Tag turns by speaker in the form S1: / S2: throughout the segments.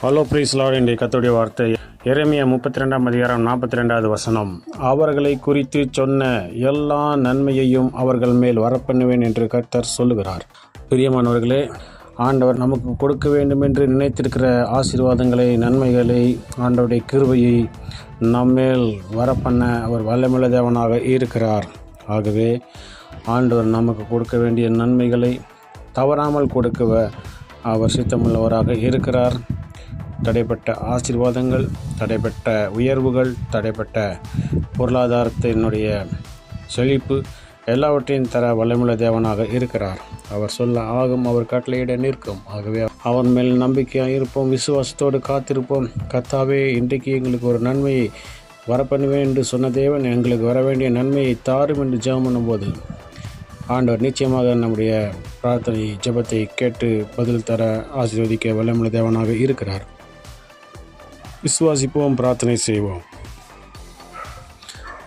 S1: Hello breeze Lord கத்துடைய வார்த்தை. இறைமைய முப்பத்தி ரெண்டாம் அதிகாரம் நாற்பத்தி ரெண்டாவது வசனம். அவர்களை குறித்து சொன்ன எல்லா நன்மையையும் அவர்கள் மேல் வரப்பண்ணுவேன் என்று கர்த்தர் சொல்லுகிறார். பிரியமானவர்களே ஆண்டவர் நமக்கு கொடுக்க வேண்டும் என்று நினைத்திருக்கிற ஆசீர்வாதங்களை நன்மைகளை ஆண்டவருடைய கிருபையை நம்மேல் வரப்பண்ண அவர் வல்லமில்ல தேவனாக இருக்கிறார். ஆகவே ஆண்டவர் நமக்கு கொடுக்க வேண்டிய நன்மைகளை தவறாமல் கொடுக்க அவர் சித்தமுள்ளவராக இருக்கிறார். தடைப்பட்ட ஆசீர்வாதங்கள் தடைப்பட்ட உயர்வுகள் தடைப்பட்ட பொருளாதாரத்தினுடைய செழிப்பு எல்லாவற்றையும் தர வல்லமுள்ள தேவனாக இருக்கிறார். அவர் சொல்ல ஆகும் அவர் கட்டளையிட நிற்கும். ஆகவே அவர் மேல் நம்பிக்கையாக இருப்போம் விசுவாசத்தோடு காத்திருப்போம். கத்தாவே இன்றைக்கு எங்களுக்கு ஒரு நன்மையை வரப்பண்ணுவேன் என்று சொன்ன தேவன் எங்களுக்கு வர வேண்டிய நன்மையை தாரும் என்று ஜெபம் பண்ணும்போது ஆண்டவர் நிச்சயமாக நம்முடைய பிரார்த்தனை ஜெபத்தை கேட்டு பதில் தர ஆசீர்வதிக்க வல்லமுள்ள தேவனாக இருக்கிறார். விசுவாசிப்போம் பிரார்த்தனை செய்வோம்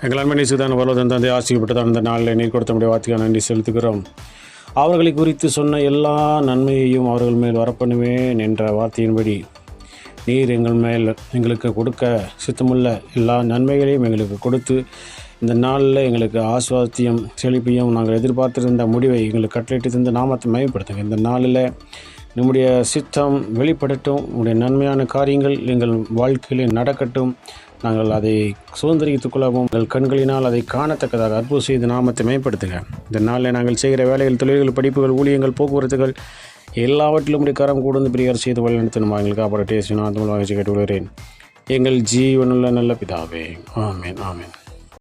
S1: எங்கள் அன்பனை சுதான வரலோதன் தந்தை ஆசிக்கப்பட்டது அந்த நாளில் நீர் கொடுத்த முடிய வார்த்தைக்காக நன்றி செலுத்துகிறோம் அவர்களை குறித்து சொன்ன எல்லா நன்மையையும் அவர்கள் மேல் வரப்பண்ணுவேன் என்ற வார்த்தையின்படி நீர் எங்கள் மேல் எங்களுக்கு கொடுக்க சித்தமுள்ள எல்லா நன்மைகளையும் எங்களுக்கு கொடுத்து இந்த நாளில் எங்களுக்கு ஆஸ்வாத்தியம் செழிப்பையும் நாங்கள் எதிர்பார்த்திருந்த முடிவை எங்களுக்கு கட்டளிட்டு தந்து நாமத்தை மயப்படுத்துங்க இந்த நாளில் நம்முடைய சித்தம் வெளிப்படட்டும் உங்களுடைய நன்மையான காரியங்கள் எங்கள் வாழ்க்கையிலே நடக்கட்டும். நாங்கள் அதை சுதந்திரித்துக் கொள்ளவும் எங்கள் கண்களினால் அதை காணத்தக்கதாக அற்புதம் செய்து நாமத்தை மேம்படுத்துங்க இந்த நாளில் நாங்கள் செய்கிற வேலைகள் தொழில்கள் படிப்புகள் ஊழியங்கள் போக்குவரத்துகள் எல்லாவற்றிலும் உடைய கரம் கூடந்து பிரியர் செய்து வழிநடத்தணும் எங்களுக்கு காப்பாற்ற டேஸ்ட் நான் தமிழ் வாங்கி கேட்டு விடுகிறேன். எங்கள் ஜீவனுள்ள நல்ல பிதாவே. ஆமேன் ஆமேன்.